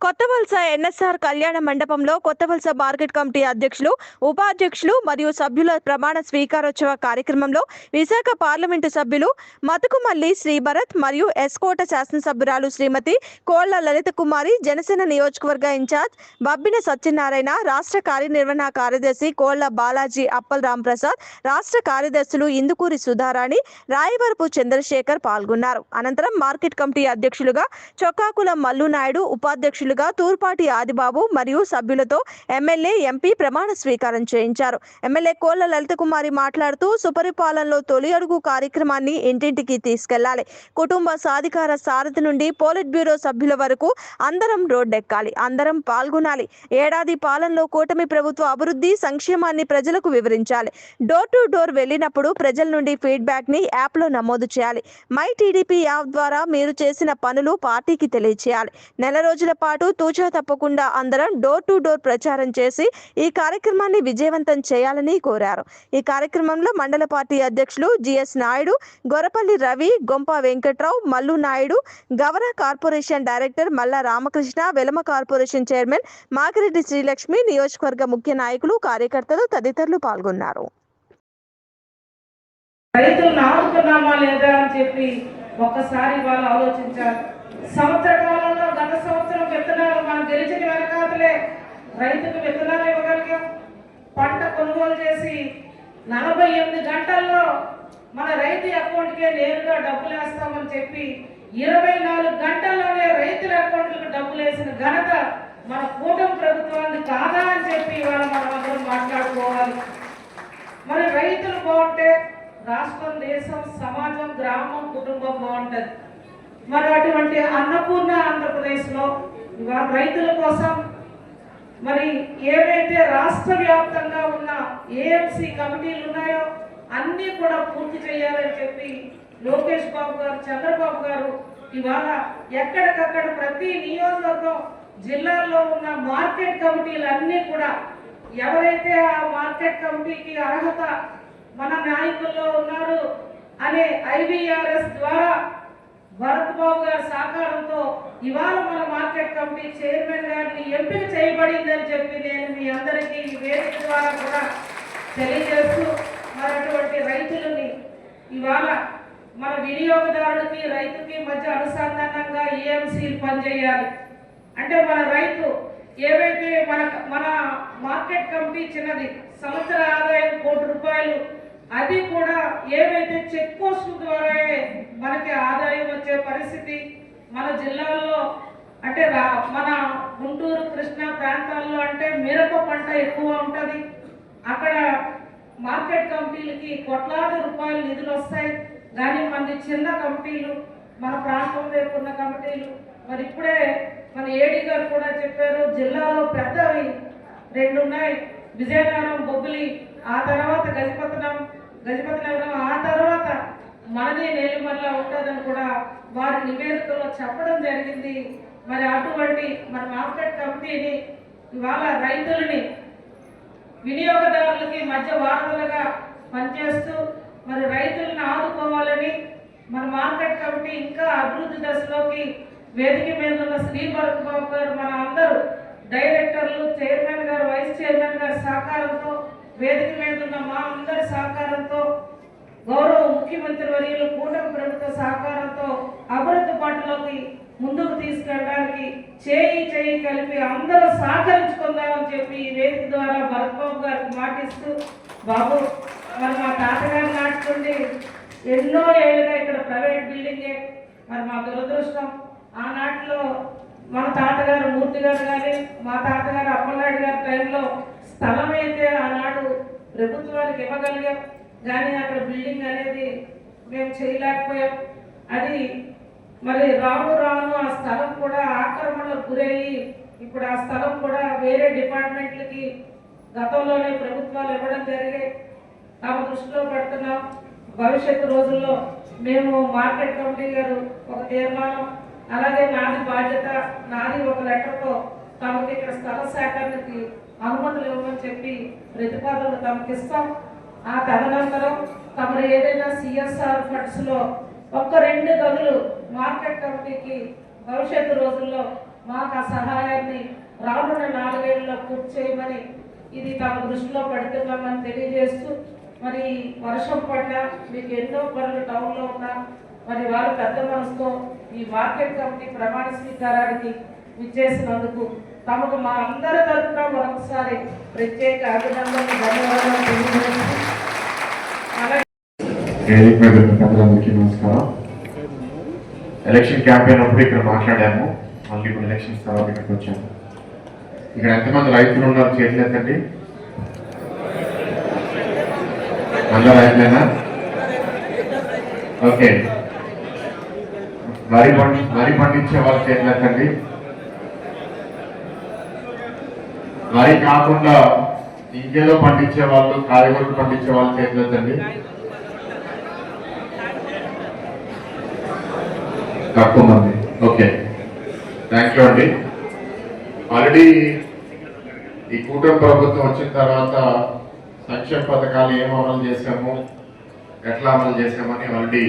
Kothavalasa NSR కళ్యాణ మండపంలో Kothavalasa market committee అధ్యక్షులు ఉపాధ్యక్షులు మరియు సభ్యుల ప్రమాణ స్వీకారోత్సవ కార్యక్రమంలో విశాఖ పార్లమెంటు సభ్యులు మతుకుమల్లి శ్రీభరత్ మరియు ఎస్కోట శాసనసభ్యురాలు శ్రీమతి కోళ్ళ లలిత కుమారి జనసేన నియోజకవర్గ ఇన్ఛార్జ్ బబ్బిన సత్యనారాయణ రాష్ట్ర కార్యనిర్వహణ కార్యదర్శి కోళ్ళ బాలాజీ అప్పల్ రాంప్రసాద్ రాష్ట్ర కార్యదర్శులు ఇందుకూరి సుధారాణి రాయవరపు చంద్రశేఖర్ పాల్గొన్నారు. అనంతరం మార్కెట్ కమిటీ అధ్యక్షులుగా చొక్కాకుల మల్లునాయుడు ఉపాధ్యక్షులు అధ్యక్షులుగా తూర్పాటి ఆదిబాబు మరియు సభ్యులతో ఎమ్మెల్యే ఎంపీ ప్రమాణ స్వీకారం చేయించారు. ఎమ్మెల్యే కోళ్ళ లలిత కుమారి మాట్లాడుతూ సుపరిపాలనలో తొలి అడుగు కార్యక్రమాన్ని ఇంటింటికి తీసుకెళ్ళాలి. కుటుంబ సాధికార సారథి నుండి పోలిట్ బ్యూరో సభ్యుల వరకు అందరం రోడ్డెక్కాలి అందరం పాల్గొనాలి. ఏడాది పాలనలో కూటమి ప్రభుత్వ అభివృద్ధి సంక్షేమాన్ని ప్రజలకు వివరించాలి. డోర్ టు డోర్ వెళ్ళినప్పుడు ప్రజల నుండి ఫీడ్బ్యాక్ని యాప్లో నమోదు చేయాలి. మై టీడీపీ యాప్ ద్వారా మీరు చేసిన పనులు పార్టీకి తెలియచేయాలి. నెల రోజుల పాటు తూచా తప్పకుండా అందరం డోర్ టు డోర్ ప్రచారం చేసి ఈ కార్యక్రమాన్ని విజయవంతం చేయాలని కోరారు. ఈ కార్యక్రమంలో మండల పార్టీ అధ్యక్షులు GS Naidu Gorapalli Ravi Gompa Venkatrao Mallu Naidu Gavara corporation director Malla Ramakrishna Velama corporation chairman Magireddy Srilakshmi నియోజకవర్గ ముఖ్య నాయకులు కార్యకర్తలు తదితరులు పాల్గొన్నారు. రైతులు లేదా అని చెప్పి ఒక్కసారి వాళ్ళు ఆలోచించారు. సంవత్సర కాలంలో గత సంవత్సరం విత్తనాలు మనం గెలిచిన వెనకాతలే రైతుకు విత్తనాలు ఇవ్వగలిగాం. పంట కొనుగోలు చేసి నలభై ఎనిమిది గంటల్లో మన రైతు అకౌంట్కే నేరుగా డబ్బులు వేస్తామని చెప్పి ఇరవై నాలుగు గంటల్లోనే రైతుల అకౌంట్లకు డబ్బులు వేసిన ఘనత మన కూటమి ప్రభుత్వానికి కాదా అని చెప్పి ఇవాళ మనం అందరం మాట్లాడుకోవాలి. మరి రైతులు బాగుంటే రాష్ట్రం దేశం సమాజం గ్రామం కుటుంబం బాగుంటుంది. మరి అటువంటి అన్నపూర్ణ ఆంధ్రప్రదేశ్లో ఇవాళ రైతుల కోసం మరి ఏవైతే రాష్ట్ర వ్యాప్తంగా ఉన్న ఏఎంసీ కమిటీలు ఉన్నాయో అన్నీ కూడా పూర్తి చేయాలని చెప్పి లోకేష్ బాబు గారు చంద్రబాబు గారు ఇవాళ ఎక్కడికక్కడ ప్రతి నియోజకవర్గం జిల్లాల్లో ఉన్న మార్కెట్ కమిటీలు అన్నీ కూడా ఎవరైతే ఆ మార్కెట్ కమిటీకి అర్హత మన నాయకుల్లో ఉన్నారు అనే ఐబిఆర్ఎస్ ద్వారా భరత్ బాబు గారి సహకారంతో ఇవాళ మన మార్కెట్ కమిటీ చైర్మన్ గారిని ఎంపిక చేయబడిందని చెప్పి నేను మీ అందరికీ ఈ వేదిక ద్వారా కూడా తెలియజేస్తూ మరి అటువంటి రైతులని ఇవాళ మన వినియోగదారుడికి రైతుకి మధ్య అనుసంధానంగా ఏఎంసీలు పనిచేయాలి. అంటే మన రైతు ఏవైతే మన మన మార్కెట్ కమిటీ చిన్నది సంవత్సర ఆదాయం కోటి రూపాయలు అది కూడా ఏవైతే చెక్ పోస్టుల ద్వారా మనకి ఆదాయం వచ్చే పరిస్థితి మన జిల్లాల్లో అంటే రా- మన గుంటూరు కృష్ణా ప్రాంతాల్లో అంటే మిరప పంట ఎక్కువ ఉంటుంది. అక్కడ మార్కెట్ కమిటీలకి కోట్లాది రూపాయలు నిధులు వస్తాయి. కానీ మన చిన్న కమిటీలు మన ప్రాంతం వైపు ఉన్న కమిటీలు. మరి ఇప్పుడే మన ఏడీ గారు కూడా చెప్పారు జిల్లాలో పెద్దవి రెండు ఉన్నాయి విజయనగరం బొబ్బిలి ఆ తర్వాత గజపతనం గజపతి నగరం ఆ తర్వాత మనదే నేలిమల్ల ఉంటుందని కూడా వారి నివేదికలో చెప్పడం జరిగింది. మరి అటువంటి మన మార్కెట్ కమిటీని ఇవాళ రైతులని వినియోగదారులకి మధ్య వారధులుగా పనిచేస్తూ మరి రైతులను ఆదుకోవాలని మన మార్కెట్ కమిటీ ఇంకా అభివృద్ధి దశలోకి వేదిక మీద ఉన్న శ్రీభరత్ బాబు గారు మన అందరూ డైరెక్టర్లు చైర్మన్ గారు వైస్ చైర్మన్ గారి సహకారంతో వేదిక మీద ఉన్న మా అందరి సహకారంతో గౌరవ ముఖ్యమంత్రి వర్యులు కూటమి ప్రభుత్వ సహకారంతో అభివృద్ధి బాటలోకి ముందుకు తీసుకెళ్ళడానికి చేయి చేయి కలిపి అందరూ సహకరించుకుందామని చెప్పి ఈ వేదిక ద్వారా భరత్ బాబు గారికి మాటిస్తూ బాబు మరి మా తాతగారు నాటుకుండి ఎన్నో ఏళ్ళుగా ఇక్కడ ప్రైవేట్ బిల్డింగే. మరి మా దురదృష్టం. ఆనాటిలో మన తాతగారు మూర్తి గారు కానీ మా తాతగారు అప్పలనాయుడు గారి టైంలో స్థలం అయితే ఆనాడు ప్రభుత్వానికి ఇవ్వగలిగాం. కానీ అక్కడ బిల్డింగ్ అనేది మేము చేయలేకపోయాం. అది మరి రాను రాను ఆ స్థలం కూడా ఆక్రమణకు గురయ్యి ఇప్పుడు ఆ స్థలం కూడా వేరే డిపార్ట్మెంట్లకి గతంలోనే ప్రభుత్వాలు ఇవ్వడం జరిగాయి తమ దృష్టిలో పెడుతున్నాం. భవిష్యత్తు రోజుల్లో మేము మార్కెట్ కమిటీ గారు ఒక తీర్మానం అలాగే నాది బాధ్యత నాది ఒక లెటర్లో తమకి ఇక్కడ స్థల సేకరణకి అనుమతులు ఇవ్వమని చెప్పి ప్రతిపాదనలు తమకి ఇస్తాం. ఆ తదనంతరం తమరు ఏదైనా సిఎస్ఆర్ ఫండ్స్లో ఒక్క రెండు గదులు మార్కెట్ కమిటీకి భవిష్యత్తు రోజుల్లో మాకు ఆ సహాయాన్ని రానున్న నాలుగేళ్ళలో పూర్తి చేయమని ఇది తమ దృష్టిలో పెడుతున్నామని తెలియజేస్తూ మరి వర్షం పడ్డా మీకు ఎన్నో పనులు టౌన్లో ఉన్నా మరి వారు పెద్ద మనసుతో ఈ మార్కెట్ కమిటీ ప్రమాణ స్వీకారానికి విచ్చేసినందుకు తమకు మా అందరి తరఫున మరొకసారి ప్రత్యేక అభినందనలు ధన్యవాదాలు తెలియజేస్తూ నమస్కారం. ఎలక్షన్ క్యాంపెయిన్ అప్పుడు ఇక్కడ మాట్లాడాము. మళ్ళీ ఇప్పుడు ఎలక్షన్స్ తర్వాత ఇక్కడికి వచ్చాము. ఇక్కడ ఎంతమంది రైతులు ఉన్నారు చేతులు అందరు రైతులేనా? ఓకే. వరి పండి వరి పండించే వాళ్ళ చేతులు ఎత్తండి వరి కాకుండా ఇంకేదో పండించే వాళ్ళు కాయగూరలు పండించే వాళ్ళకి చేతులు ఎత్తండి తక్కువ మంది. ఓకే. థ్యాంక్ యూ అండి. ఆల్రెడీ ఈ కూటమి ప్రభుత్వం వచ్చిన తర్వాత సంక్షేమ పథకాలు ఏం అమలు చేశాము ఎట్లా అమలు చేశామని ఆల్రెడీ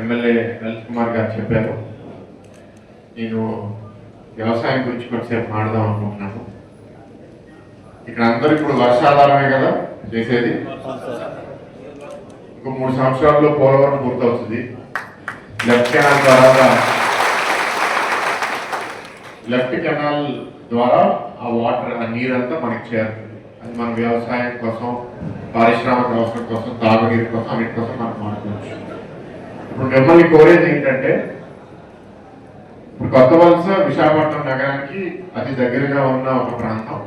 ఎమ్మెల్యే లలిత్ కుమార్ గారు చెప్పారు. నేను వ్యవసాయం గురించి కొంచెంసేపు మాడదాం అనుకుంటున్నాను. ఇక్కడ అందరూ ఇప్పుడు వర్షాధారమే కదా చేసేది. ఇంకో మూడు సంవత్సరాల్లో పోలవరం పూర్తవుతుంది. లెఫ్ట్ కెనాల్ ద్వారా లెఫ్ట్ కెనాల్ ద్వారా ఆ వాటర్ ఆ నీరంతా మనకి చేరుతుంది. అది మన వ్యవసాయం కోసం పారిశ్రామిక అవసరం కోసం తాగునీరు కోసం అన్నిటి కోసం మనం వాడుకోవచ్చు. ఇప్పుడు మిమ్మల్ని కోరేది ఏంటంటే ఇప్పుడు కొత్త వలస విశాఖపట్నం నగరానికి అతి దగ్గరగా ఉన్న ఒక ప్రాంతం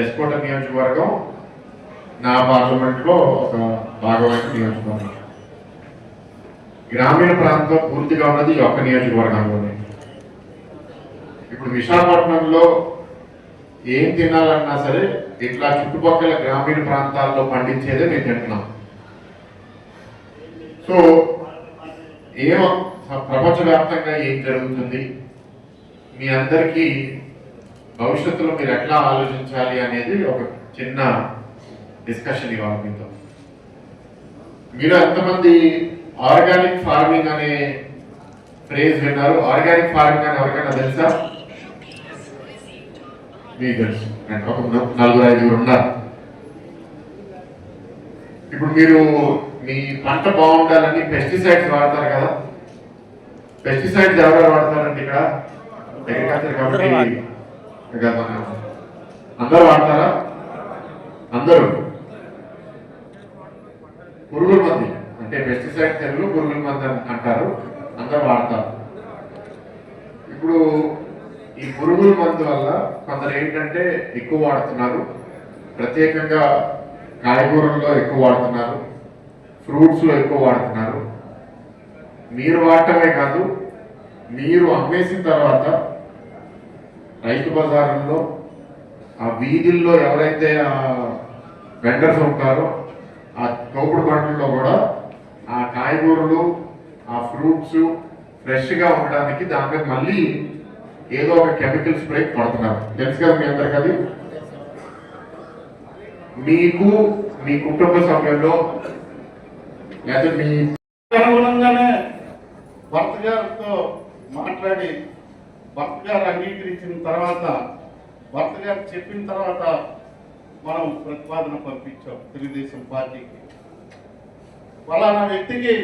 ఎస్కోట నియోజకవర్గం నా పార్లమెంట్లో ఒక భాగమైన నియోజకవర్గం. గ్రామీణ ప్రాంతం పూర్తిగా ఉన్నది ఈ ఒక్క నియోజకవర్గంలోనే. ఇప్పుడు విశాఖపట్నంలో ఏం తినాలన్నా సరే ఇట్లా చుట్టుపక్కల గ్రామీణ ప్రాంతాల్లో పండించేదే మేము తింటున్నాం. సో ఏమో ప్రపంచవ్యాప్తంగా ఏం జరుగుతుంది? మీ అందరికీ భవిష్యత్తులో మీరు ఎట్లా ఆలోచించాలి అనేది ఒక చిన్న డిస్కషన్ ఇవ్వాలి మీతో. మీరు ఎంతమంది ఆర్గానిక్ ఫార్మింగ్ అనే ఫ్రేజ్ విన్నారు? ఆర్గానిక్ ఫార్మింగ్ అని ఎవరికైనా తెలుసా? మీకు తెలుసు. ఒక నలుగురు ఐదుగురు ఉన్నారు. ఇప్పుడు మీరు మీ పంట బాగుండాలని పెస్టిసైడ్స్ వాడతారు కదా. పెస్టిసైడ్స్ ఎవరెవరు వాడతారండి ఇక్కడ? అగ్రికల్చర్ మన అందరూ వాడతారా? అందరూ. పురుగుల మంది. అంటే పెస్టిసైడ్ తెలుగు పురుగుల మంది అని అంటారు. అందరూ వాడతారు. ఇప్పుడు ఈ పురుగుల మందు వల్ల కొందరు ఏంటంటే ఎక్కువ వాడుతున్నారు. ప్రత్యేకంగా కాయగూరల్లో ఎక్కువ వాడుతున్నారు. ఫ్రూట్స్లో ఎక్కువ వాడుతున్నారు. మీరు వాడటమే కాదు మీరు అమ్మేసిన తర్వాత రైతు బజారుల్లో ఆ వీధుల్లో ఎవరైతే వెండర్స్ ఉంటారో ఆ తోపుడు బండ్లలో కూడా ఆ కాయగూరలు ఆ ఫ్రూట్స్ ఫ్రెష్గా ఉండడానికి దాని మీద మళ్ళీ ఏదో ఒక కెమికల్ స్ప్రే కొడుతున్నారు తెలుసు కదా మీ అందరికి అది? మీకు మీ కుటుంబ సభ్యుల్లో లేదా మీ అనుగుణంగానే భర్త గారితో మాట్లాడి భర్త గారు అంగీకరించిన తర్వాత భర్త గారు చెప్పిన తర్వాత మనం ప్రతిపాదన పంపించాం తెలుగుదేశం పార్టీకి. ఫలానా వ్యక్తికి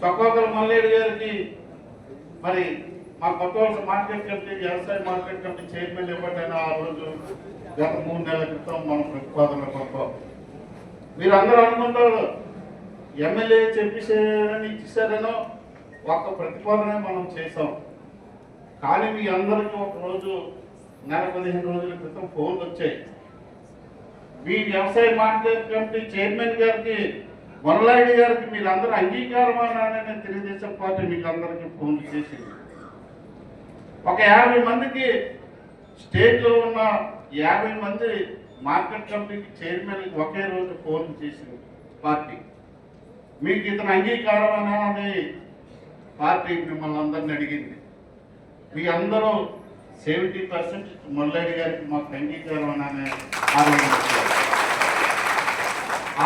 చొక్కాకల మల్లేడు గారికి మరి మా కొత్త వలస మార్కెట్ కమిటీ వ్యవసాయ మార్కెట్ కమిటీ చైర్మన్ ఇవ్వటైనా ఆ రోజు. గత మూడు నెలల క్రితం మనం ప్రతిపాదన పంపాం. మీరందరూ అనుకుంటారు ఎమ్మెల్యే చెప్పేసారని ఇచ్చేసారనో ఒక్క ప్రతిపాదన మనం చేసాం కానీ మీ అందరికీ ఒక రోజు నెల పదిహేను రోజుల క్రితం ఫోన్లు వచ్చాయి. మీ వ్యవసాయ మార్కెట్ కమిటీ చైర్మన్ గారికి మొరలాయుడు గారికి మీరందరూ అంగీకారమానని తెలుగుదేశం పార్టీ మీకు అందరికీ ఫోన్లు చేసింది. ఒక యాభై మందికి స్టేట్లో ఉన్న యాభై మంది మార్కెట్ కమిటీకి చైర్మన్ ఒకే రోజు ఫోన్ చేసింది పార్టీ. మీకు ఇతను అంగీకారమేనా అని పార్టీ మిమ్మల్ని అందరిని అడిగింది. మీ అందరూ సెవెంటీ పర్సెంట్ మురళి గారికి మాకు అంగీకారం అని ఆ రోజు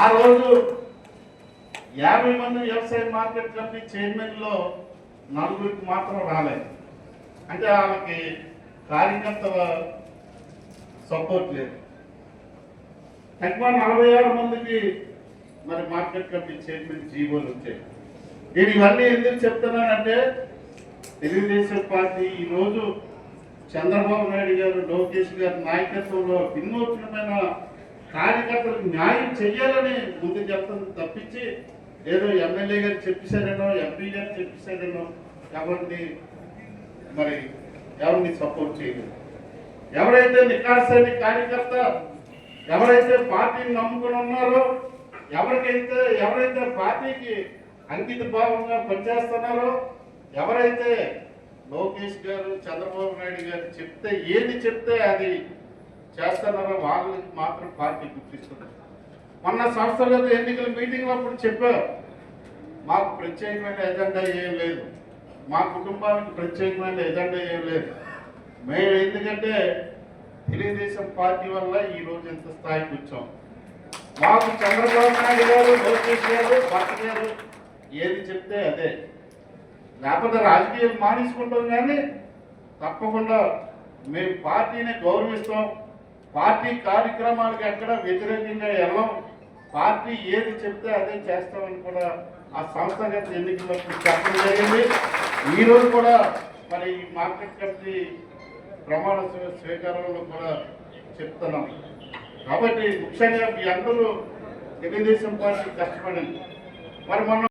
ఆ రోజు యాభై మంది వ్యవసాయ మార్కెట్ కంపెనీ చైర్మన్లో నలుగురికి మాత్రం రాలేదు. అంటే వాళ్ళకి కార్యకర్తల సపోర్ట్ లేదు. తక్కువ నలభై ఆరు మందికి మరి మార్కెట్ కమిటీ చైర్మన్ జీవోలు వచ్చాయి. నేను ఇవన్నీ ఎందుకు చెప్తున్నానంటే తెలుగుదేశం పార్టీ ఈరోజు చంద్రబాబు నాయుడు గారు లోకేష్ గారి నాయకత్వంలో వినూత్నమైన కార్యకర్తలకు న్యాయం చేయాలని ముందు చెప్తుంది తప్పించి ఏదో ఎమ్మెల్యే గారు చెప్పేశారేనో ఎంపీ గారు చెప్పేశారేనో ఎవరిని మరి ఎవరిని సపోర్ట్ చేయలేదు. ఎవరైతే నికాసైన కార్యకర్త ఎవరైతే పార్టీని నమ్ముకుని ఉన్నారో ఎవరికైతే ఎవరైతే పార్టీకి అంకిత భావంగా పనిచేస్తున్నారో ఎవరైతే లోకేష్ గారు చంద్రబాబు నాయుడు గారు చెప్తే ఏది చెప్తే అది చేస్తున్నారో వాళ్ళకి మాత్రం పార్టీ గుర్తిస్తుంది. మొన్న సంస్థల ఎన్నికల మీటింగ్ అప్పుడు చెప్పారు మాకు ప్రత్యేకమైన ఎజెండా ఏం లేదు. మా కుటుంబానికి ప్రత్యేకమైన ఎజెండా ఏం లేదు. మేము ఎందుకంటే తెలుగుదేశం పార్టీ వల్ల ఈ ఇంత స్థాయికి వచ్చాం. మాకు చంద్రబాబు నాయుడు గారు లోకేష్ గారు భర్త గారు ఏది చెప్తే అదే. లేకపోతే రాజకీయం మానేసుకుంటాం కానీ తప్పకుండా మేము పార్టీని గౌరవిస్తాం. పార్టీ కార్యక్రమాలకు ఎక్కడ వ్యతిరేకంగా వెళ్ళాం. పార్టీ ఏది చెప్తే అదే చేస్తామని కూడా ఆ సంస్థాగత ఎన్నికలకు చెప్పడం జరిగింది. ఈరోజు కూడా మరి ఈ మార్కెట్ కమిటీ ప్రమాణ స్వీకారంలో కూడా చెప్తున్నాం. కాబట్టి ముఖ్యంగా మీ అందరూ తెలుగుదేశం పార్టీ కష్టపడింది మరి మొన్న